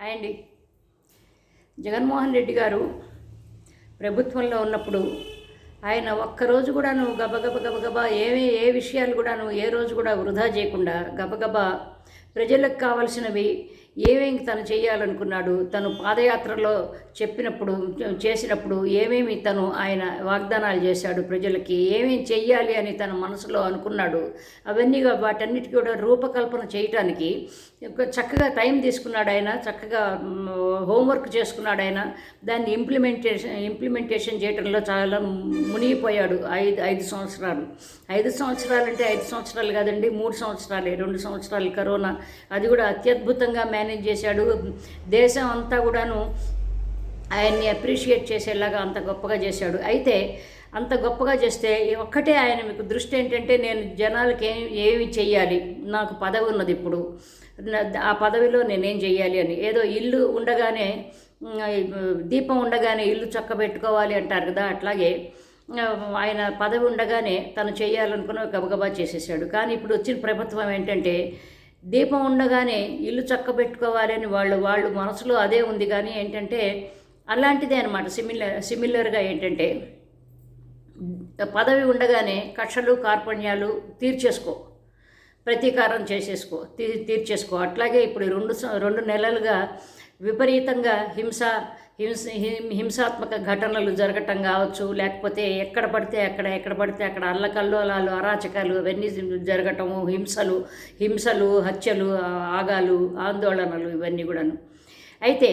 Hi అండి. జగన్మోహన్ రెడ్డి గారు ప్రభుత్వంలో ఉన్నప్పుడు ఆయన ఒక్కరోజు కూడాను గబగబ గబగబా ఏమి ఏ విషయాలు కూడాను ఏ రోజు కూడా వృధా చేయకుండా గబగబా ప్రజలకు కావలసినవి ఏమేమి తను చేయాలనుకున్నాడు తను పాదయాత్రలో చెప్పినప్పుడు చేసినప్పుడు ఏమేమి తను ఆయన వాగ్దానాలు చేశాడు ప్రజలకి ఏమేమి చెయ్యాలి అని తన మనసులో అనుకున్నాడు. అవన్నీ వాటన్నిటికీ కూడా రూపకల్పన చేయటానికి ఒక చక్కగా టైం తీసుకున్నాడు ఆయన చక్కగా హోంవర్క్ చేసుకున్నాడు ఆయన. దాన్ని ఇంప్లిమెంటేషన్ ఇంప్లిమెంటేషన్ చేయడంలో చాలా మునిగిపోయాడు ఐదు ఐదు సంవత్సరాలు. ఐదు సంవత్సరాలు అంటే ఐదు సంవత్సరాలు కాదండి మూడు సంవత్సరాలే రెండు సంవత్సరాలు కరోనా. అది కూడా అత్యద్భుతంగా మేనేజ్ చేశాడు. దేశం అంతా కూడాను ఆయన్ని అప్రిషియేట్ చేసేలాగా అంత గొప్పగా చేశాడు. అయితే అంత గొప్పగా చేస్తే ఒక్కటే ఆయన మీకు దృష్టి ఏంటంటే నేను జనాలకి ఏం ఏమి చెయ్యాలి? నాకు పదవి ఉన్నది ఇప్పుడు. ఆ పదవిలో నేనేం చెయ్యాలి అని. ఏదో ఇల్లు ఉండగానే దీపం ఉండగానే ఇల్లు చక్కబెట్టుకోవాలి అంటారు కదా అట్లాగే ఆయన పదవి ఉండగానే తను చేయాలనుకున్న గబగబా చేసేసాడు. కానీ ఇప్పుడు వచ్చిన ప్రభుత్వం ఏంటంటే దీపం ఉండగానే ఇల్లు చక్కబెట్టుకోవాలని వాళ్ళు వాళ్ళు మనసులో అదే ఉంది. కానీ ఏంటంటే అలాంటిదే అనమాట సిమిలర్ సిమిలర్గా ఏంటంటే పదవి ఉండగానే కక్షలు కార్పణ్యాలు తీర్చేసుకో. ప్రతీకారం చేసేసుకో తీ తీర్చేసుకో. అట్లాగే ఇప్పుడు రెండు స- రెండు నెలలుగా విపరీతంగా హింస హింస హిం- హింసాత్మక ఘటనలు జరగటం కావచ్చు లేకపోతే ఎక్కడ పడితే అక్కడ ఎక్కడ పడితే అక్కడ అల్లకల్లోలాలు అరాచకాలు అవన్నీ జరగటము హింసలు హింసలు హత్యలు ఆగాలు ఆందోళనలు ఇవన్నీ కూడాను. అయితే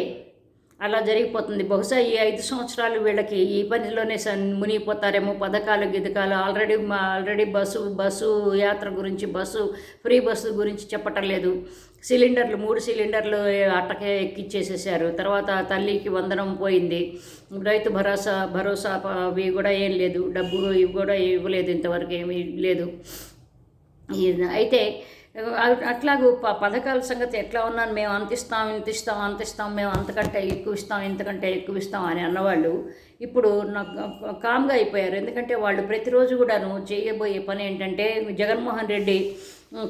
అలా జరిగిపోతుంది. బహుశా ఈ ఐదు సంవత్సరాలు వీళ్ళకి ఈ పనిలోనే మునిగిపోతారేమో పథకాలు గిదకాలు ఆల్రెడీ మా ఆల్రెడీ బస్సు బస్సు యాత్ర గురించి బస్సు ఫ్రీ బస్సు గురించి చెప్పటం లేదు. సిలిండర్లు మూడు సిలిండర్లు అట్టకే ఎక్కిచ్చేసేసారు. తర్వాత తల్లికి వందనం పోయింది. రైతు భరోసా భరోసా అవి కూడా ఏం లేదు. డబ్బు ఇవి కూడా ఇవ్వలేదు ఇంతవరకు ఏమీ లేదు. అయితే అట్లాగూ ప పథకాల సంగతి ఎట్లా ఉన్నాను మేము అంతిస్తాం ఇంతిస్తాం అంతిస్తాం మేము అంతకంటే ఎక్కువ ఇస్తాం ఇంతకంటే ఎక్కువ ఇస్తాం అని అన్నవాళ్ళు ఇప్పుడు నాకు కామ్గా అయిపోయారు. ఎందుకంటే వాళ్ళు ప్రతిరోజు కూడాను చేయబోయే పని ఏంటంటే జగన్మోహన్ రెడ్డి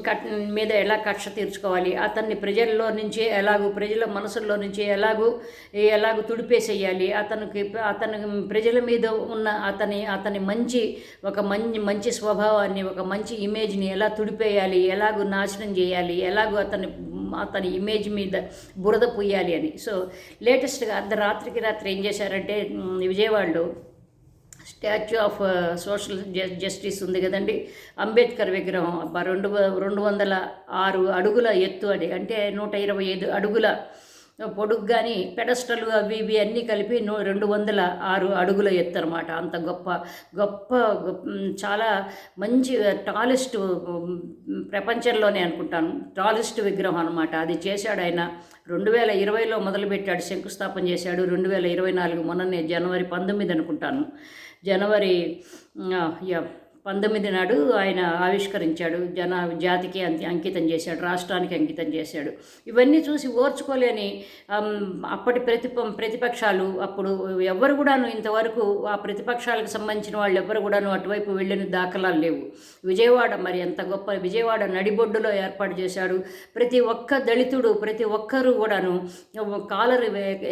కట్ మీద ఎలా కక్ష తీర్చుకోవాలి? అతన్ని ప్రజల్లో నుంచి ఎలాగూ ప్రజల మనసుల్లో నుంచి ఎలాగూ ఎలాగూ తుడిపేసేయాలి. అతనికి అతని ప్రజల మీద ఉన్న అతని అతని మంచి ఒక మంచి మంచి స్వభావాన్ని ఒక మంచి ఇమేజ్ని ఎలా తుడిపేయాలి? ఎలాగూ నాశనం చేయాలి? ఎలాగూ అతని అతని ఇమేజ్ మీద బురద పూయాలి అని. సో లేటెస్ట్గా అర్ధరాత్రికి రాత్రి ఏం చేశారంటే విజయవాడలో స్టాచ్యూ ఆఫ్ సోషల్ జస్టిస్ ఉంది కదండి. అంబేద్కర్ విగ్రహం అబ్బా రెండు వ- రెండు వందల ఆరు అడుగుల ఎత్తు అది. అంటే నూట ఇరవై ఐదు అడుగుల పొడుగు కానీ పెడస్టలు అవి ఇవి అన్నీ కలిపి నూ రెండు వందల ఆరు అడుగుల ఎత్తు అనమాట అంత గొప్ప గొప్ప గొప్ప- చాలా మంచి టాలెస్ట్ ప్రపంచంలోనే అనుకుంటాను. టాలెస్ట్ విగ్రహం అనమాట అది చేశాడు ఆయన రెండు వేల ఇరవైలో మొదలుపెట్టాడు శంకుస్థాపన చేశాడు రెండు వేల ఇరవై నాలుగు మొన్ననే జనవరి పంతొమ్మిది అనుకుంటాను. జనవరి యా, పంతొమ్మిది నాడు ఆయన ఆవిష్కరించాడు జన జాతికి అంకితం చేశాడు రాష్ట్రానికి అంకితం చేశాడు. ఇవన్నీ చూసి ఓర్చుకోలేని అప్పటి ప్రతి ప్రతిపక్షాలు అప్పుడు ఎవరు కూడాను ఇంతవరకు ఆ ప్రతిపక్షాలకు సంబంధించిన వాళ్ళు ఎవరు కూడాను అటువైపు వెళ్ళిన దాఖలాలు లేవు. విజయవాడ మరి ఎంత గొప్ప విజయవాడ నడిబొడ్డులో ఏర్పాటు చేశాడు. ప్రతి ఒక్క దళితుడు ప్రతి ఒక్కరూ కూడాను కాలరు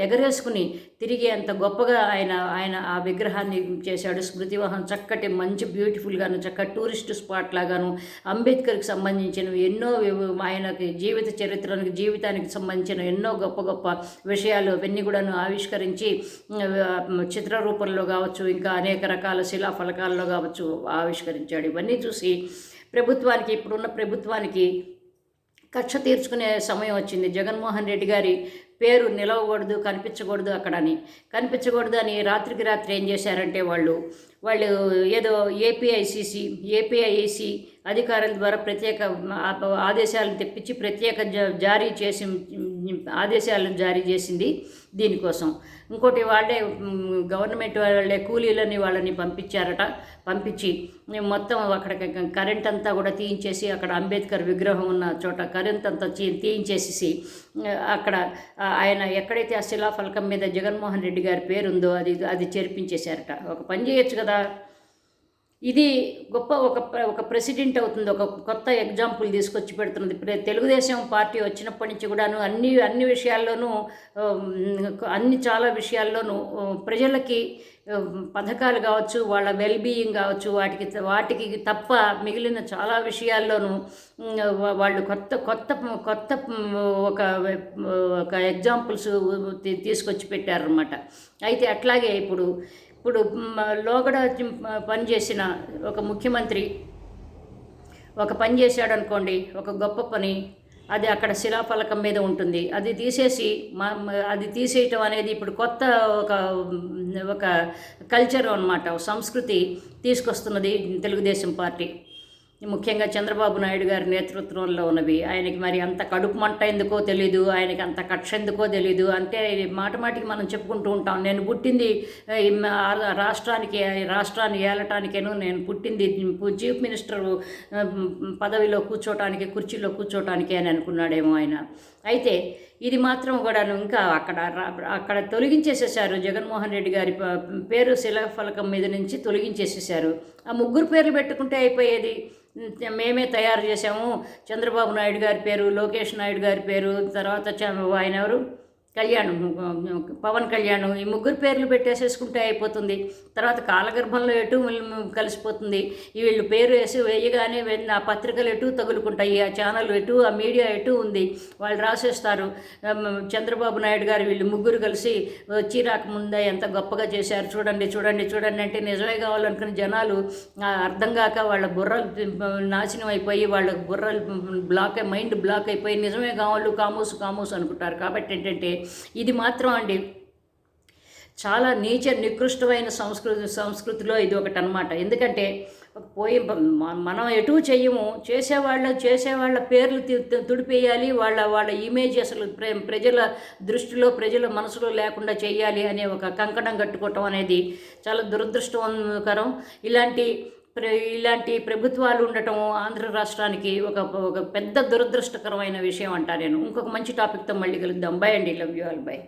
ఎగరేసుకుని తిరిగి అంత గొప్పగా ఆయన ఆయన ఆ విగ్రహాన్ని చేశాడు. స్మృతివాహం చక్కటి మంచి గాను చక్క టూరిస్ట్ స్పాట్ లాగాను అంబేద్కర్కి సంబంధించినవి ఎన్నో ఆయనకి జీవిత చరిత్రనికి జీవితానికి సంబంధించిన ఎన్నో గొప్ప గొప్ప విషయాలు అవన్నీ కూడాను ఆవిష్కరించి చిత్ర రూపంలో కావచ్చు ఇంకా అనేక రకాల శిలా ఫలకాల్లో కావచ్చు ఆవిష్కరించాడు. ఇవన్నీ చూసి ప్రభుత్వానికి ఇప్పుడున్న ప్రభుత్వానికి కక్ష తీర్చుకునే సమయం వచ్చింది. జగన్మోహన్ రెడ్డి గారి పేరు నిలవకూడదు కనిపించకూడదు అక్కడని కనిపించకూడదు అని రాత్రికి రాత్రి ఏం చేశారంటే వాళ్ళు వాళ్ళు ఏదో ఏపీఐసిసి ఏపీఐసి అధికారుల ద్వారా ప్రత్యేక ఆదేశాలు ఆదేశాలను తెప్పించి ప్రత్యేక జారీ చేసి ఆదేశాలను జారీ చేసింది దీనికోసం. ఇంకోటి వాళ్ళే గవర్నమెంట్ వాళ్ళే కూలీలని వాళ్ళని పంపించారట పంపించి మొత్తం అక్కడ కరెంట్ అంతా కూడా తీయించేసి అక్కడ అంబేద్కర్ విగ్రహం ఉన్న చోట కరెంట్ అంతా తీయించేసేసి అక్కడ ఆయన ఎక్కడైతే ఆ శిలాఫలకం మీద జగన్మోహన్ రెడ్డి గారి పేరు ఉందో అది అది చేర్పించేశారట. ఒక పని చేయొచ్చు కదా? ఇది గొప్ప ఒక ఒక ప్రెసిడెంట్ అవుతుంది ఒక కొత్త ఎగ్జాంపుల్ తీసుకొచ్చి పెడుతున్నది. ప్ర- తెలుగుదేశం పార్టీ వచ్చినప్పటి నుంచి కూడాను అన్ని అన్ని విషయాల్లోనూ అన్ని చాలా విషయాల్లోనూ ప్రజలకి పథకాలు కావచ్చు వాళ్ళ వెల్బీయింగ్ కావచ్చు వాటికి వాటికి తప్ప మిగిలిన చాలా విషయాల్లోనూ వాళ్ళు కొత్త కొత్త కొత్త ఒక ఒక ఎగ్జాంపుల్స్ తీసుకొచ్చి పెట్టారనమాట అయితే అట్లాగే ఇప్పుడు ఇప్పుడు లోగడ పనిచేసిన ఒక ముఖ్యమంత్రి ఒక పని చేశాడు అనుకోండి ఒక గొప్ప పని అది అక్కడ శిలాఫలకం మీద ఉంటుంది. అది తీసేసి మా అది తీసేయటం అనేది ఇప్పుడు కొత్త ఒక ఒక కల్చర్ అనమాట సంస్కృతి తీసుకొస్తున్నది తెలుగుదేశం పార్టీ. ముఖ్యంగా చంద్రబాబు నాయుడు గారి నేతృత్వంలో ఉన్నవి. ఆయనకి మరి అంత కడుపు మంట ఎందుకో తెలీదు ఆయనకి అంత కక్ష ఎందుకో తెలీదు. అంటే మాట మాటికి మనం చెప్పుకుంటూ ఉంటాం. నేను పుట్టింది రాష్ట్రానికి రాష్ట్రాన్ని ఏలటానికేను నేను పుట్టింది చీఫ్ మినిస్టర్ పదవిలో కూర్చోటానికి కుర్చీలో కూర్చోటానికి అని అనుకున్నాడేమో ఆయన. అయితే ఇది మాత్రం కూడా ఇంకా అక్కడ అక్కడ తొలగించేసేసారు జగన్మోహన్ రెడ్డి గారి పేరు శిలాఫలకం మీద నుంచి తొలగించేసేసారు ఆ ముగ్గురు పేర్లు పెట్టుకుంటే అయిపోయేది. మేమే తయారు చేసాము చంద్రబాబు నాయుడు గారి పేరు లోకేష్ నాయుడు గారి పేరు తర్వాత ఆయన ఎవరు? కళ్యాణం పవన్ కళ్యాణ్ ఈ ముగ్గురు పేర్లు పెట్టేసేసుకుంటే అయిపోతుంది. తర్వాత కాలగర్భంలో ఎటు కలిసిపోతుంది. వీళ్ళు పేరు వేసి వేయగానే ఆ పత్రికలు ఎటు తగులుకుంటాయి ఆ ఛానల్ ఎటు ఆ మీడియా ఎటు ఉంది వాళ్ళు రాసేస్తారు. చంద్రబాబు నాయుడు గారు వీళ్ళు ముగ్గురు కలిసి వచ్చి రాకముందే ఎంత గొప్పగా చేశారు చూడండి చూడండి చూడండి అంటే నిజమే కావాలనుకున్న జనాలు అర్థం కాక వాళ్ళ బుర్రలు నాశనం అయిపోయి వాళ్ళ బుర్రలు బ్లాక్ అయి మైండ్ బ్లాక్ అయిపోయి నిజమే కావాలి కామోసు కామోసు అనుకుంటారు. కాబట్టి ఏంటంటే ఇది మాత్రం అండి చాలా నేచర్ నికృష్టమైన సంస్కృతి సంస్కృతిలో ఇది ఒకటి అనమాట ఎందుకంటే పోయి మనం ఎటు చెయ్యము చేసేవాళ్ళ చేసేవాళ్ళ పేర్లు తుడిపేయాలి వాళ్ళ వాళ్ళ ఇమేజ్ అసలు ప్రజల దృష్టిలో ప్రజల మనసులో లేకుండా చేయాలి అనే ఒక కంకణం కట్టుకోవటం అనేది చాలా దురదృష్టకరం ఇలాంటి ఇలాంటి ప్రభుత్వాలు ఉండటం ఆంధ్ర రాష్ట్రానికి ఒక ఒక పెద్ద దురదృష్టకరమైన విషయం అంటా నేను. ఇంకొక మంచి టాపిక్తో మళ్ళీ కలుద్దాం. బై అండి. Love you all by